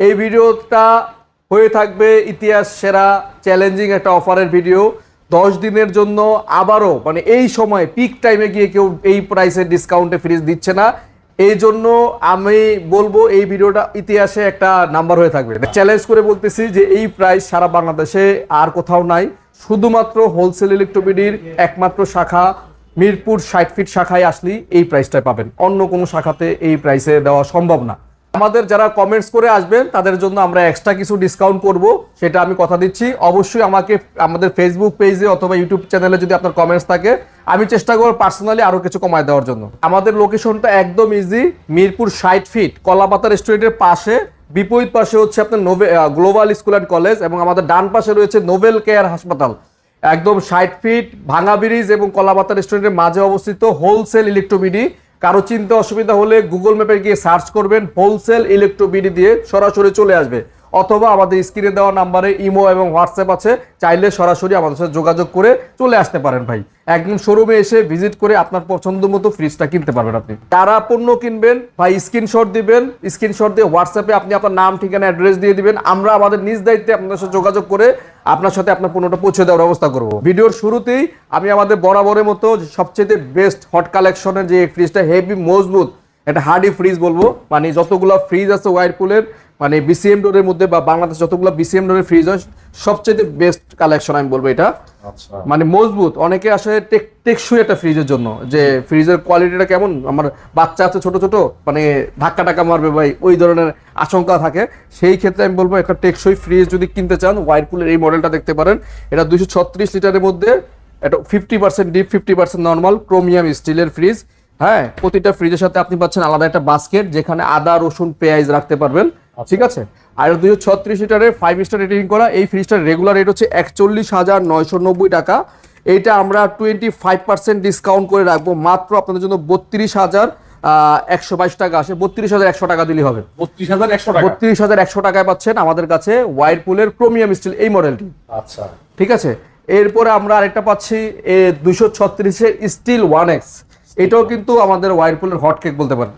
এই ভিডিওটা হয়ে থাকবে ইতিহাস সেরা চ্যালেঞ্জিং একটা অফারের ভিডিও। দশ দিনের জন্য আবারও মানে এই সময় পিক টাইমে গিয়ে কেউ এই প্রাইসে ডিসকাউন্টে ফ্রিজ দিচ্ছে না। এই জন্য আমি বলব এই ভিডিওটা ইতিহাসে একটা নাম্বার হয়ে থাকবে। চ্যালেঞ্জ করে বলতেছি যে এই প্রাইস সারা বাংলাদেশে আর কোথাও নাই। শুধুমাত্র হোলসেল ইলেকট্রোবিডির একমাত্র শাখা, মিরপুর ষাট ফিট শাখায় আসলে এই প্রাইসটাই পাবেন। অন্য কোনো শাখাতে এই প্রাইসে দেওয়া সম্ভব না। আমাদের যারা কমেন্টস করে আসবেন, তাদের জন্য আমরা এক্সট্রা কিছু ডিসকাউন্ট করব, সেটা আমি কথা দিচ্ছি। অবশ্যই আমাকে, আমাদের ফেসবুক পেজে অথবা ইউটিউব চ্যানেলে যদি আপনার কমেন্টস থাকে, আমি চেষ্টা করব পার্সোনালি আরও কিছু কমায় দেওয়ার জন্য। আমাদের লোকেশনটা একদম ইজি মিরপুর ষাট ফিট কলাপাতা রেস্টুরেন্টের পাশে। বিপরীত পাশে হচ্ছে আপনার নোভে গ্লোবাল স্কুল অ্যান্ড কলেজ এবং আমাদের ডান পাশে রয়েছে নোবেল কেয়ার হাসপাতাল একদম ষাট ফিট ভাঙা ব্রিজ এবং কলাপাতা রেস্টুরেন্টের মাঝে অবস্থিত হোলসেল ইলেকট্রোবিডি কারও চিন্তা অসুবিধা হলে গুগল ম্যাপে গিয়ে সার্চ করবেন হোলসেল ইলেকট্রোবিডি দিয়ে সরাসরি চলে আসবে। অথবা আমাদের স্ক্রিনে দেওয়া নাম্বারে ইমো এবং হোয়াটসঅ্যাপ আছে, চাইলে সরাসরি আমাদের সাথে যোগাযোগ করে চলে আসতে পারেন ভাই। একদম শোরুমে এসে ভিজিট করে আপনার পছন্দ মতো ফ্রিজটা কিনতে পারবেন আপনি। যারা পণ্য কিনবেন, ভাই স্ক্রিনশট দিবেন স্ক্রিনশট দিয়ে হোয়াটসঅ্যাপে আপনি আপনার নাম, ঠিকানা অ্যাড্রেস দিয়ে দিবেন। আমরা আমাদের নিজ দায়িত্বে আপনার সাথে যোগাযোগ করে আপনার সাথে আপনার পণ্যটা পৌঁছে দেওয়ার ব্যবস্থা করব। ভিডিওর শুরুতেই আমি আমাদের বরাবরের মতো সবচেয়ে বেস্ট হট কালেকশনের যে ফ্রিজটা হেভি মজবুত একটা হার্ডি ফ্রিজ বলব। মানে যতগুলো ফ্রিজ আছে ওয়াইরপুলের মানে বিসিএম ডোরের মধ্যে বা বাংলাদেশ যতগুলো বিসিএম ডোরের ফ্রিজ হয় সবচেয়ে বেস্ট কালেকশন আমি বলব এটা। আচ্ছা। মানে মজবুত। অনেকে আসে টেক- টেকসই একটা ফ্রিজের জন্য যে ফ্রিজের কোয়ালিটিটা কেমন আমার বাচ্চা আছে ছোট ছোট মানে ধাক্কা টাক্কা মারবে ভাই ওই ধরনের আশঙ্কা থাকে। সেই ক্ষেত্রে আমি বলব একটা টেকসই ফ্রিজ যদি কিনতে চান ওয়াইরপুলের এই মডেলটা দেখতে পারেন। এটা দুইশো ছত্রিশ লিটারের মধ্যে এটা fifty percent deep fifty percent normal chromium স্টিলের ফ্রিজ হ্যাঁ প্রতিটা ফ্রিজের সাথে আপনি পাচ্ছেন আলাদা একটা বাস্কেট যেখানে আদা রসুন পেঁয়াজ রাখতে পারবেন। ঠিক আছে? আর দুইশো ছত্রিশ লিটারের ফাইভ স্টার রেটিং করা এই ফ্রিজটার রেগুলার রেট হচ্ছে একচল্লিশ হাজার নয়শো নব্বই টাকা। এইটা আমরা টোয়েন্টি ফাইভ পার্সেন্ট ডিসকাউন্ট করে রাখব। মাত্র আপনাদের জন্য বত্রিশ হাজার একশো বাইশ টাকা আসে। বত্রিশ হাজার একশো টাকা দিলে হবে। বত্রিশ হাজার একশো টাকা। বত্রিশ হাজার একশো টাকায় পাচ্ছেন আমাদের কাছে ওয়াইরপুলের ক্রোমিয়াম স্টিল এই মডেলটি আচ্ছা। ঠিক আছে? এরপরে আমরা আরেকটা পাচ্ছি দুইশো ছত্রিশের স্টিল ওয়ান এক্স এটাও কিন্তু আমাদের ওয়াইরপুলের হট কেক বলতে পারেন।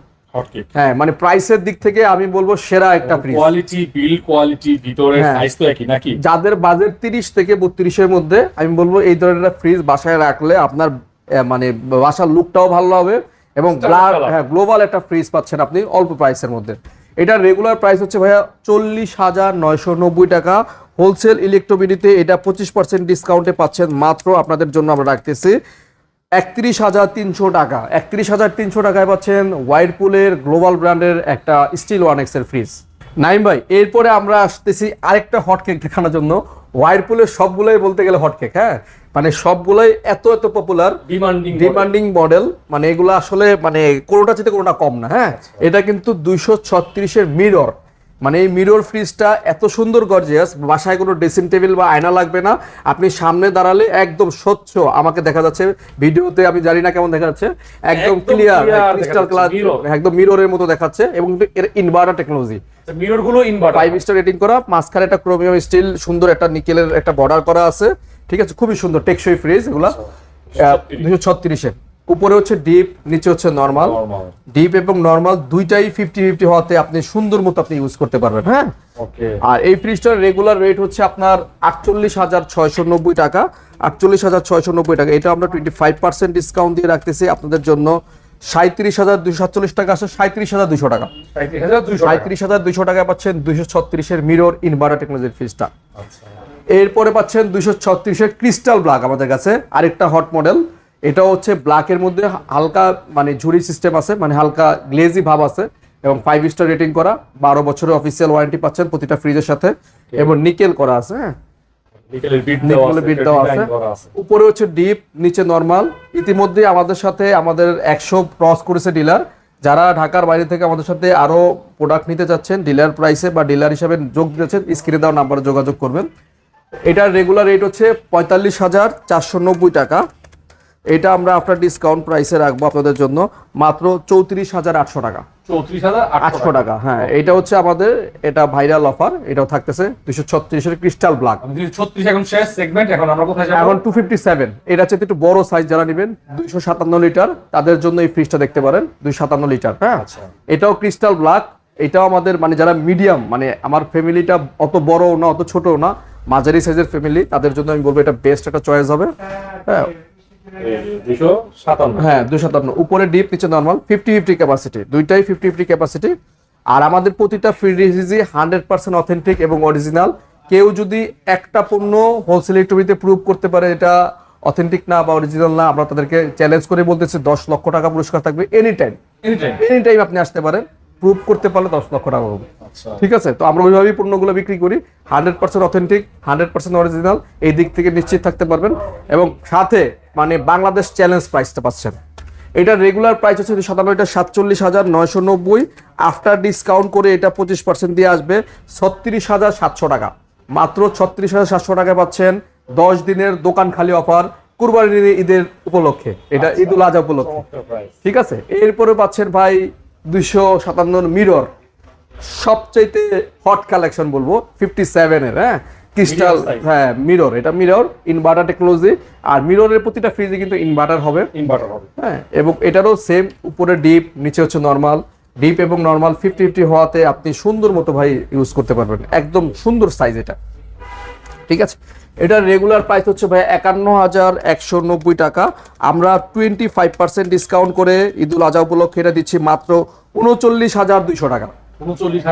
হ্যাঁ মানে প্রাইসের দিক থেকে আমি বলব সেরা একটা ফ্রিজ কোয়ালিটি বিল্ড কোয়ালিটি ভিতরে হ্যাঁ। সাইজ তো একই নাকি? যাদের বাজেট তিরিশ থেকে বত্রিশের মধ্যে আমি বলব এই ধরনের ফ্রিজ বাসায় রাখলে আপনার মানে বাসার লুকটাও ভালো হবে এবং হ্যাঁ গ্লোবাল একটা ফ্রিজ পাচ্ছেন আপনি অল্প প্রাইসের মধ্যে। এটার রেগুলার প্রাইস হচ্ছে ভাইয়া চল্লিশ হাজার নয়শো নব্বই টাকা। হোলসেল ইলেকট্রোবিডিতে এটা পঁচিশ পার্সেন্ট ডিসকাউন্টে পাচ্ছেন। মাত্র আপনাদের জন্য আমরা রাখতেছি। একত্রিশ হাজার তিনশো টাকা। একত্রিশ হাজার তিনশো টাকায় পাচ্ছেন ওয়াইরপুলের গ্লোবাল ব্র্যান্ডের একটা স্টিল ওয়ান এক্সের ফ্রিজ নাইম ভাই এরপরে আমরা আসতেছি আরেকটা হট কেক দেখানোর জন্য। ওয়াইরপুলের সবগুলোই বলতে গেলে হট কেক হ্যাঁ? মানে সবগুলোই এত এত পপুলার ডিমান্ডিং ডিমান্ডিং মডেল মানে এগুলো আসলে মানে কোনোটা চেয়ে কোনোটা কম না হ্যাঁ? এটা কিন্তু দুইশো ছত্রিশের মিরর মানে এই মিরর ফ্রিজটা এত সুন্দর গর্জিয়াস বাসায় কোনো ড্রেসিং টেবিল বা আয়না লাগবে না। আপনি সামনে দাঁড়ালে একদম স্বচ্ছ আমাকে দেখা যাচ্ছে ভিডিওতে আমি জানি না কেমন দেখা যাচ্ছে একদম ক্লিয়ার ক্রিস্টাল ক্লাস একদম মিররের মতো দেখাচ্ছে এবং এর ইনভার্টার টেকনোলজি মিররগুলো ইনভার্টার ফাইভ স্টার রেটিং করা মাঝখানে একটা ক্রোমিয়াম স্টিল সুন্দর একটা নিকেলের একটা বর্ডার করা আছে। ঠিক আছে খুবই সুন্দর টেকসই ফ্রিজ এগুলা। দুশো ছত্রিশে। উপরে হচ্ছে ডিপ নিচে হচ্ছে নর্মাল ডিপ এবং নর্মাল দুইটাই ফিফটি ফিফটি হওয়াতে আপনি সুন্দর মতো আপনি ইউজ করতে পারবেন হ্যাঁ? আর এই ফ্রিজটার রেগুলার রেট হচ্ছে আপনার আটচল্লিশ হাজার ছয়শো নব্বই টাকা। আটচল্লিশ হাজার ছয়শো নব্বই টাকা। এটা আমরা টোয়েন্টি ফাইভ পার্সেন্ট ডিসকাউন্ট দিয়ে রাখতেছি আপনাদের জন্য। সাঁত্রিশ হাজার দুশো সাতচল্লিশ টাকা আসে সাঁত্রিশ হাজার দুশো টাকা। সাঁত্রিশ হাজার টাকা। দুশো টাকায় পাচ্ছেন দুশো ছত্রিশের মিরর ইনভার্টার টেকনোলজির ফ্রিজটা এরপরে পাচ্ছেন দুশো ছত্রিশের ক্রিস্টাল ব্ল্যাক আমাদের কাছে। আরেকটা হট মডেল এটা হচ্ছে ব্ল্যাকের মধ্যে হালকা মানে ঝুড়ি সিস্টেম আছে মানে হালকা গ্লেজি ভাব আছে এবং ফাইভ স্টার রেটিং করা বারো বছরের অফিসিয়াল ওয়ারেন্টি পাচ্ছেন প্রতিটা ফ্রিজের সাথে এবং নিকেল করা আছে হ্যাঁ? উপরে হচ্ছে ডিপ নিচে নর্মাল ইতিমধ্যে আমাদের সাথে আমাদের একশো ক্রস করেছে ডিলার যারা ঢাকার বাইরে থেকে আমাদের সাথে আরও প্রোডাক্ট নিতে চাচ্ছেন ডিলার প্রাইসে বা ডিলার হিসাবে যোগ দিতেছেন স্ক্রিনে দেওয়া নাম্বারে যোগাযোগ করবেন। এটার রেগুলার রেট হচ্ছে পঁয়তাল্লিশ হাজার চারশো নব্বই টাকা। এটা আমরা আফটার ডিসকাউন্ট প্রাইসে রাখব আপনাদের জন্য মাত্র চৌত্রিশ হাজার আটশো টাকা। চৌত্রিশ হাজার আটশো টাকা হ্যাঁ। এটা হচ্ছে আমাদের এটা ভাইরাল অফার এটাও থাকতেছে ছত্রিশের ক্রিস্টাল ব্ল্যাক ছত্রিশ এখন শেষ সেগমেন্ট এখন আমরা কোথায় এখন টু ফিফটি সেভেন এটা হচ্ছে একটু বড় সাইজ যারা নেবেন দুইশো সাতান্ন লিটার তাদের জন্য এই ফ্রিজটা দেখতে পারেন দুই সাতান্ন লিটার হ্যাঁ। আচ্ছা। এটাও ক্রিস্টাল ব্ল্যাক এটাও আমাদের মানে যারা মিডিয়াম মানে আমার ফ্যামিলিটা অত বড় না অত ছোট না মাঝারি সাইজের ফ্যামিলি তাদের জন্য আমি বলব এটা বেস্ট একটা চয়েস হবে হ্যাঁ। হ্যাঁ সাতান্ন। উপরে ডিপ নিচে নর্মাল ফিফটি ফিফটি ক্যাপাসিটি দুইটাই ফিফটি ফিফটি ক্যাপাসিটি আর আমাদের প্রতিটা হান্ড্রেড পার্সেন্ট অথেন্টিক এবং অরিজিনাল কেউ যদি একটা পণ্য হোলসেল প্রুভ করতে পারে এটা অথেন্টিক না বা অরিজিনাল না আমরা তাদেরকে চ্যালেঞ্জ করে বলতেছি দশ লক্ষ টাকা পুরস্কার থাকবে এনি টাইম এনি টাইম আপনি আসতে পারেন প্রুভ করতে পারলে দশ লক্ষ টাকা পাবো আচ্ছা। ঠিক আছে? তো আমরা ওইভাবেই পণ্যগুলো বিক্রি করি। Hundred percent authentic hundred percent original এই দিক থেকে নিশ্চিত থাকতে পারবেন। এবং সাথে মানে বাংলাদেশ চ্যালেঞ্জ প্রাইসটা পাচ্ছেন। এটা রেগুলার প্রাইস হচ্ছে এটা সাতচল্লিশ হাজার নয়শো নব্বই। আফটার ডিসকাউন্ট করে এটা পঁচিশ পার্সেন্ট দিয়ে আসবে ছত্রিশ হাজার সাতশো টাকা। মাত্র ছত্রিশ হাজার সাতশো টাকায় পাচ্ছেন দশ দিনের দোকান খালি অফার কুরবানির ঈদের উপলক্ষে। এটা ঈদুল আজহা উপলক্ষে। ঠিক আছে? এরপরে পাচ্ছেন ভাই দুইশো সাতান্ন মিরর। সবচাইতে হট কালেকশন বলব ফিফটি সেভেনের হ্যাঁ? ক্রিস্টাল হ্যাঁ মিরর এটা মিরর ইনভার্টার টেকনোলজি আর মিররের প্রতিটা ফ্রিজে কিন্তু ইনভার্টার হবে। ইনভার্টার হবে। হ্যাঁ এবং এটারও সেম উপরে ডিপ নিচে হচ্ছে নর্মাল ডিপ এবং নর্মাল ফিফটি ফিফটি হওয়াতে আপনি সুন্দর মতো ভাই ইউজ করতে পারবেন। একদম সুন্দর সাইজ এটা। ঠিক আছে? এটার রেগুলার প্রাইস হচ্ছে ভাই একান্ন হাজার একশো নব্বই টাকা। আমরা টোয়েন্টি ফাইভ পার্সেন্ট ডিসকাউন্ট করে ঈদুল আজহা উপলক্ষে এটা দিচ্ছি মাত্র উনচল্লিশ হাজার দুইশো টাকা। উনচল্লিশ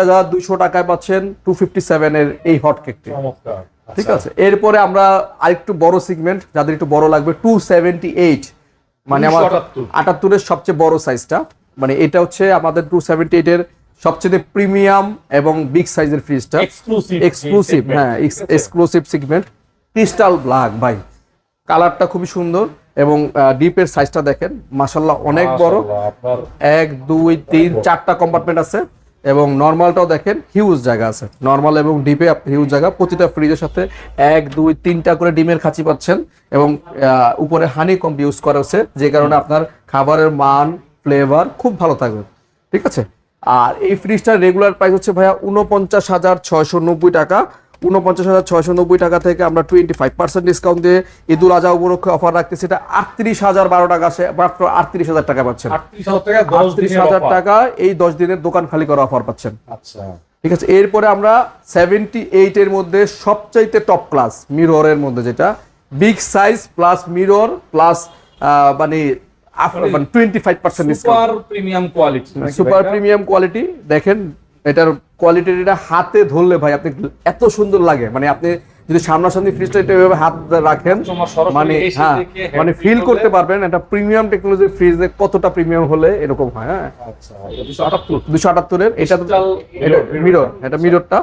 হাজার। দুইশো টাকায় পাচ্ছেন টু ফিফটি সেভেনের এই হট কেকটি চমৎকার। ঠিক আছে? এরপরে আমরা আরেকটু বড় সেগমেন্ট যাদের একটু বড় লাগবে টু সেভেন্টি এইট মানে আমার আটাত্তরের সবচেয়ে বড় সাইজটা মানে এটা হচ্ছে আমাদের টু সেভেন্টি এইটের সবচেয়ে প্রিমিয়াম এবং বিগ সাইজের ফ্রিজটা এক্সক্লুসিভ এক্সক্লুসিভ হ্যাঁ এক্সক্লুসিভ সেগমেন্ট ক্রিস্টাল ব্ল্যাক ভাই। কালারটা খুবই সুন্দর এবং ডিপের সাইজটা দেখেন। মাসাল্লাহ অনেক বড়। এক দুই তিন চারটা কম্পার্টমেন্ট আছে এবং নর্মালটাও দেখেন হিউজ জায়গা আছে। নর্মাল এবং ডিপে হিউজ জায়গা। প্রতিটা ফ্রিজের সাথে এক দুই তিনটা করে ডিমের খাঁচি পাচ্ছেন এবং উপরে হানি কম ইউজ করা হচ্ছে যে কারণে আপনার খাবারের মান ফ্লেভার খুব ভালো থাকবে। ঠিক আছে? আর এই ফ্রিজটার রেগুলার প্রাইস হচ্ছে ভাইয়া উনপঞ্চাশ হাজার ছয়শো নব্বই টাকা। উনপঞ্চাশ হাজার ছয়শো নব্বই টাকা থেকে আমরা টোয়েন্টি ফাইভ পার্সেন্ট ডিসকাউন্ট দিয়ে ঈদুল আজহা উপলক্ষে অফার রাখতেছি। এটা আটত্রিশ হাজার বারো টাকা মাত্র আটত্রিশ হাজার টাকা পাচ্ছেন। আটত্রিশ হাজার টাকা এই দশ দিনের দোকান খালি করা অফার পাচ্ছেন। আচ্ছা। ঠিক আছে এরপরে আমরা সেভেন্টি এইট এর মধ্যে সবচাইতে টপ ক্লাস মিররের মধ্যে যেটা big size plus mirror plus মানে মানে twenty five percent super premium quality super premium quality দেখেন এটার কোয়ালিটিটা হাতে ধরলে ভাই আপনি এত সুন্দর লাগে। মানে আপনি যদি সামনাসামনি ফ্রিজটা এটা এভাবে হাত রাখেন মানে হ্যাঁ মানে ফিল করতে পারবেন এটা প্রিমিয়াম টেকনোলজির ফ্রিজে কতটা প্রিমিয়াম হলে এরকম হয় হ্যাঁ? আচ্ছা দুশো আটাত্তর। দুশো আটাত্তরের এটা তো এটা মিরর এটা মিররটা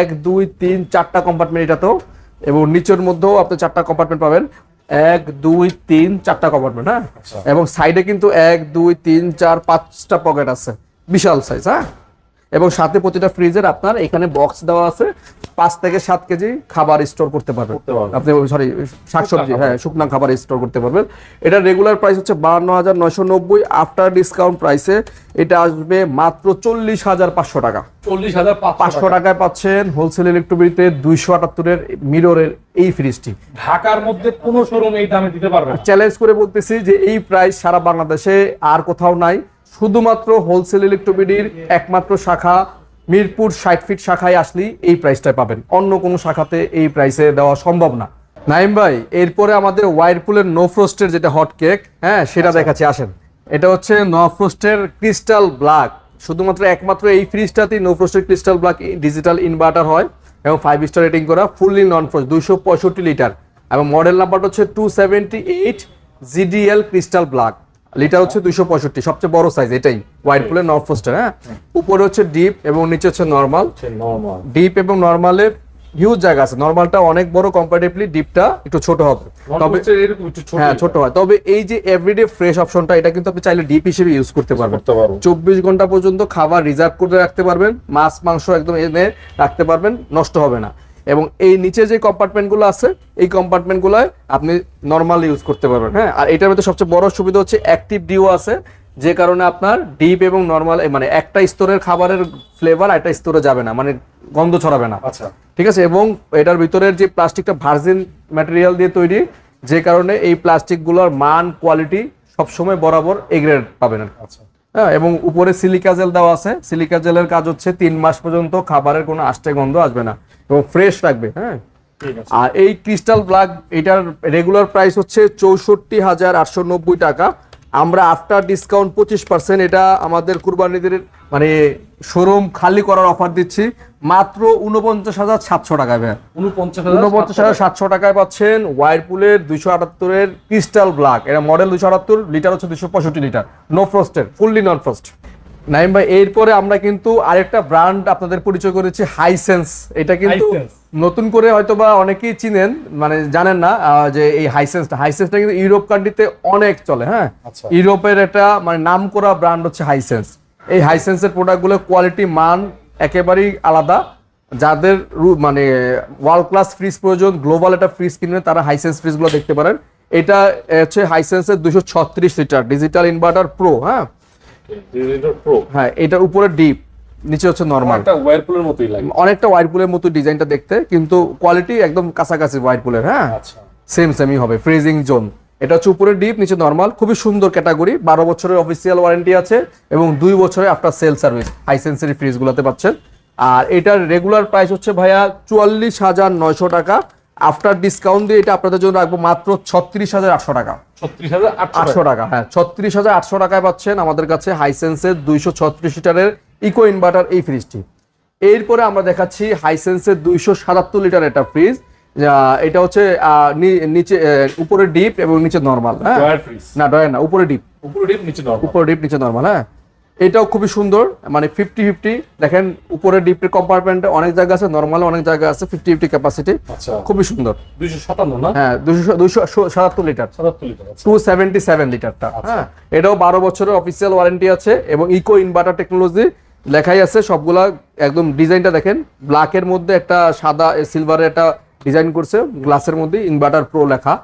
এক দুই তিন চারটা কম্পার্টমেন্ট এটাতেও এবং নিচের মধ্যেও আপনি চারটা কম্পার্টমেন্ট পাবেন। এক দুই তিন চারটা কম্পার্টমেন্ট হ্যাঁ? আচ্ছা। এবং সাইডে কিন্তু এক দুই তিন চার পাঁচটা পকেট আছে। বিশাল সাইজ হ্যাঁ? এবং সাথে প্রতিটা ফ্রিজের আপনার এখানে বক্স দেওয়া আছে পাঁচ থেকে সাত কেজি খাবার স্টোর করতে পারবেন। আপনি সরি শাকসবজি হ্যাঁ শুকনা খাবার স্টোর করতে পারবেন। এটা রেগুলার প্রাইস হচ্ছে বাহান্ন হাজার নয়শো নব্বই আফটার ডিসকাউন্ট প্রাইসে এটা আসবে মাত্র চল্লিশ হাজার পাঁচশো টাকা। চল্লিশ হাজার পাঁচশো টাকায় পাচ্ছেন হোলসেল ইলেকট্রোবিতে দুইশো আটাত্তরের মিররের এই ফ্রিজটি ঢাকার মধ্যে কোনো শোরুম এই দামে দিতে পারবে চ্যালেঞ্জ করে বলতেছি যে এই প্রাইস সারা বাংলাদেশে আর কোথাও নাই। শুধুমাত্র হোলসেল ইলেকট্রোবিডির একমাত্র শাখা মিরপুর ষাট ফিট শাখায় আসলেই এই প্রাইসটাই পাবেন। অন্য কোনো শাখাতে এই প্রাইসে দেওয়া সম্ভব না। নাইম ভাই এরপরে আমাদের ওয়াইরপুলের নো ফ্রোস্টের যেটা হট কেক হ্যাঁ সেটা দেখাচ্ছি আসেন। এটা হচ্ছে নো ফ্রোস্টের ক্রিস্টাল ব্ল্যাক শুধুমাত্র একমাত্র এই ফ্রিজটাতেই নো ফ্রোস্টের ক্রিস্টাল ব্ল্যাক ডিজিটাল ইনভার্টার হয় এবং ফাইভ স্টার রেটিং করা ফুললি নন ফ্রোস্ট দুইশো পঁয়ষট্টি লিটার এবং মডেল নাম্বারটা হচ্ছে two seventy eight GDL crystal black litre হচ্ছে দুইশো পঁয়ষট্টি সবচেয়ে বড় সাইজ এটাই। হোয়াইট পুলের নর্থ ফোস্টার হ্যাঁ? উপরে হচ্ছে ডিপ এবং নিচে হচ্ছে নর্মাল ডিপ এবং নর্মালে হিউজ জায়গা আছে। নর্মালটা অনেক বড় কম্পারেটিভলি ডিপটা একটু ছোট হবে। তবে হ্যাঁ ছোট হয়। তবে এই যে এভরিডে ফ্রেশ অপশনটা এটা কিন্তু আপনি চাইলে ডিপ হিসেবে ইউজ করতে পারবেন। চব্বিশ ঘণ্টা পর্যন্ত খাবার রিজার্ভ করে রাখতে পারবেন। মাছ মাংস একদম এনে রাখতে পারবেন। নষ্ট হবে না। এবং এই নিচে যে কম্পার্টমেন্টগুলো আছে এই কম্পার্টমেন্টগুলোয় আপনি নর্মালি ইউজ করতে পারবেন হ্যাঁ? আর এটার মধ্যে সবচেয়ে বড় সুবিধা হচ্ছে অ্যাক্টিভ ডিও আছে যে কারণে আপনার ডিপ এবং নর্মাল মানে একটা স্তরের খাবারের ফ্লেভার একটা স্তরে যাবে না মানে গন্ধ ছড়াবে না। আচ্ছা। ঠিক আছে? এবং এটার ভিতরের যে প্লাস্টিকটা ভার্জিন ম্যাটেরিয়াল দিয়ে তৈরি যে কারণে এই প্লাস্টিকগুলোর মান কোয়ালিটি সবসময় বরাবর এগ্রেড পাবেন আচ্ছা। হ্যাঁ এবং উপরে সিলিকা জেল দেওয়া আছে। সিলিকা জেলের কাজ হচ্ছে তিন মাস পর্যন্ত খাবারের কোনো আষ্টে গন্ধ আসবে না এবং ফ্রেশ রাখবে হ্যাঁ। আর এই ক্রিস্টাল ব্লাক এটার রেগুলার প্রাইস হচ্ছে চৌষট্টি হাজার আটশো নব্বই টাকা। আমরা আফটার ডিসকাউন্ট পঁচিশ পার্সেন্ট এটা আমাদের কুরবানিদের মানে শোরুম খালি করার অফার দিচ্ছি। মাত্র উনপঞ্চাশ হাজার সাতশো টাকায় ভাই। উনপঞ্চাশ হাজার সাতশো টাকায় পাচ্ছেন ওয়ারপুলের দুইশো আটাত্তরের ক্রিস্টাল ব্ল্যাক এটা মডেল দুইশো আটাত্তর লিটার হচ্ছে দুশো পঁয়ষট্টি লিটার নো ফ্রস্টের ফুললি নন ফ্রস্ট নাইম ভাই এরপরে আমরা কিন্তু আরেকটা ব্র্যান্ড আপনাদের পরিচয় করেছি হাইসেন্স এটা কিন্তু নতুন করে হয়তো বা অনেকেই চিনেন মানে জানেন না যে এই হাইসেন্সটা হাইসেন্সটা কিন্তু ইউরোপ কান্ট্রিতে অনেক চলে হ্যাঁ? আচ্ছা। ইউরোপের একটা মানে নাম করা ব্র্যান্ড হচ্ছে হাইসেন্স এই হাইসেন্সের প্রোডাক্টগুলো কোয়ালিটি মান একেবারেই আলাদা। যাদের রু- মানে ওয়ার্ল্ড ক্লাস ফ্রিজ প্রয়োজন গ্লোবাল একটা ফ্রিজ কিনবেন তারা হাইসেন্স ফ্রিজগুলো দেখতে পারেন। এটা হচ্ছে হাইসেন্সের দুশো ছত্রিশ লিটার ডিজিটাল ইনভার্টার প্রো হ্যাঁ? প্রো হ্যাঁ এটার উপরে ডিপ নিচে হচ্ছে নর্মাল ওয়ারপুলের মতোই লাগে। অনেকটা ওয়াইরপুলের মতো ডিজাইনটা দেখতে কিন্তু কোয়ালিটি একদম কাছাকাছি ওয়াইরপুলের হ্যাঁ? আচ্ছা। সেম সেমই হবে ফ্রিজিং জোন এটা হচ্ছে উপরে ডিপ নিচে নর্মাল খুবই সুন্দর ক্যাটাগরি বারো বছরের অফিসিয়াল ওয়ারেন্টি আছে এবং দুই বছরের আফটার সেল সার্ভিস হাইসেন্সের ফ্রিজগুলোতে পাচ্ছেন। আর এটার রেগুলার প্রাইস হচ্ছে ভাইয়া চুয়াল্লিশ হাজার নয়শো টাকা। আফটার ডিসকাউন্ট দিয়ে এটা আপনাদের জন্য রাখব মাত্র ছত্রিশ হাজার আটশো টাকা। ছত্রিশ হাজার আটশো আটশো টাকা হ্যাঁ ছত্রিশ হাজার আটশো টাকায় পাচ্ছেন আমাদের কাছে হাইসেন্সের দুইশো ছত্রিশ লিটারের ইকো ইনভার্টার এই ফ্রিজটি এরপরে আমরা দেখাচ্ছি হাইসেন্সের দুইশো সাতাত্তর লিটার একটা ফ্রিজ এটা হচ্ছে নিচে উপরে ডিপ এবং নিচে নর্মাল হ্যাঁ? না ডয় না উপরে ডিপ। উপরে ডিপ নিচে নরমাল। উপরে ডিপ নিচে নর্মাল হ্যাঁ? এটাও খুবই সুন্দর মানে ফিফটি ফিফটি দেখেন উপরে ডিপের কম্পার্টমেন্টে অনেক জায়গা আছে নর্মালে অনেক জায়গা আছে ফিফটি ফিফটি ক্যাপাসিটি আচ্ছা। খুবই সুন্দর। দুইশো সাতান্ন না? হ্যাঁ দুশো দুশো সাতাত্তর লিটার। আচ্ছা। টু সেভেন্টি সেভেন লিটারটা হ্যাঁ? এটাও বারো বছরের অফিসিয়াল ওয়ারেন্টি আছে এবং ইকো ইনভার্টার টেকনোলজি লেখাই আছে সবগুলা একদম ডিজাইনটা দেখেন ব্ল্যাকের মধ্যে একটা সাদা সিলভারের একটা ডিজাইন করছে গ্লাসের মধ্যে ইনভার্টার প্রো লেখা।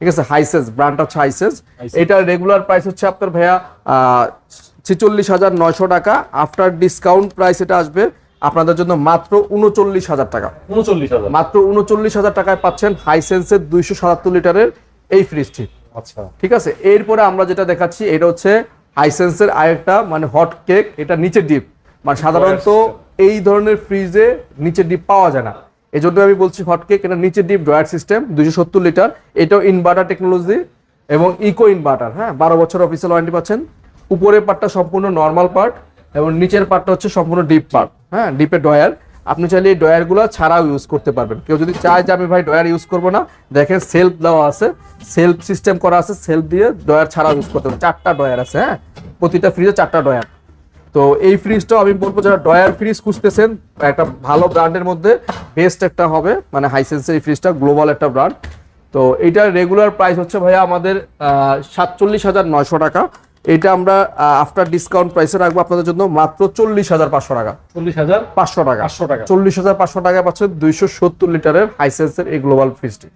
ঠিক আছে হাইসেস ব্র্যান্ড হচ্ছে হাইসেস এটা রেগুলার প্রাইস হচ্ছে আপনার ভাইয়া ছেচল্লিশ হাজার নয়শো টাকা। আফটার ডিসকাউন্ট প্রাইস এটা আসবে আপনাদের জন্য মাত্র উনচল্লিশ হাজার টাকা। উনচল্লিশ হাজার। মাত্র উনচল্লিশ হাজার টাকায় পাচ্ছেন হাইসেন্সের দুইশো সাতাত্তর লিটারের এই ফ্রিজটি আচ্ছা। ঠিক আছে এরপরে আমরা যেটা দেখাচ্ছি এটা হচ্ছে হাইসেন্সের আরেকটা মানে হট কেক এটা নিচে ডিপ মানে সাধারণত এই ধরনের ফ্রিজে নিচে ডিপ পাওয়া যায় না। এই জন্য আমি বলছি হট কেক এটা নিচে ডিপ ড্রয়ার সিস্টেম দুশো সত্তর লিটার এটাও ইনভার্টার টেকনোলজি এবং ইকো ইনভার্টার হ্যাঁ বারো বছর অফিসিয়াল ওয়ারেন্টি পাচ্ছেন। উপরের পার্টটা সম্পূর্ণ নর্মাল পার্ট এবং নিচের পার্টটা হচ্ছে সম্পূর্ণ ডিপ পার্ট হ্যাঁ ডিপের ডয়ার আপনি চাইলে এই ডয়ারগুলো ছাড়াও ইউজ করতে পারবেন। কেউ যদি চায় যে আমি ভাই ডয়ার ইউজ করব না, দেখেন সেলফ দেওয়া আছে সেলফ সিস্টেম করা আছে সেলফ দিয়ে ডয়ার ছাড়াও ইউজ করতে পারবেন। চারটা ডয়ার আছে হ্যাঁ প্রতিটা ফ্রিজে চারটা ডয়ার তো এই ফ্রিজটাও আমি বলব যারা ডয়ার ফ্রিজ খুঁজতেছেন একটা ভালো ব্র্যান্ডের মধ্যে বেস্ট একটা হবে মানে হাইসেন্সের এই ফ্রিজটা গ্লোবাল একটা ব্র্যান্ড তো এইটার রেগুলার প্রাইস হচ্ছে ভাইয়া আমাদের সাতচল্লিশ হাজার নয়শো টাকা। এটা আমরা আফটার ডিসকাউন্ট প্রাইসে রাখব আপনাদের জন্য মাত্র চল্লিশ হাজার পাঁচশো টাকা। চল্লিশ হাজার পাঁচশো টাকা। পাঁচশো টাকা। চল্লিশ হাজার পাঁচশো টাকা পাচ্ছেন দুইশো সত্তর লিটারের হাইসেন্সের এই গ্লোবাল ফ্রিজটি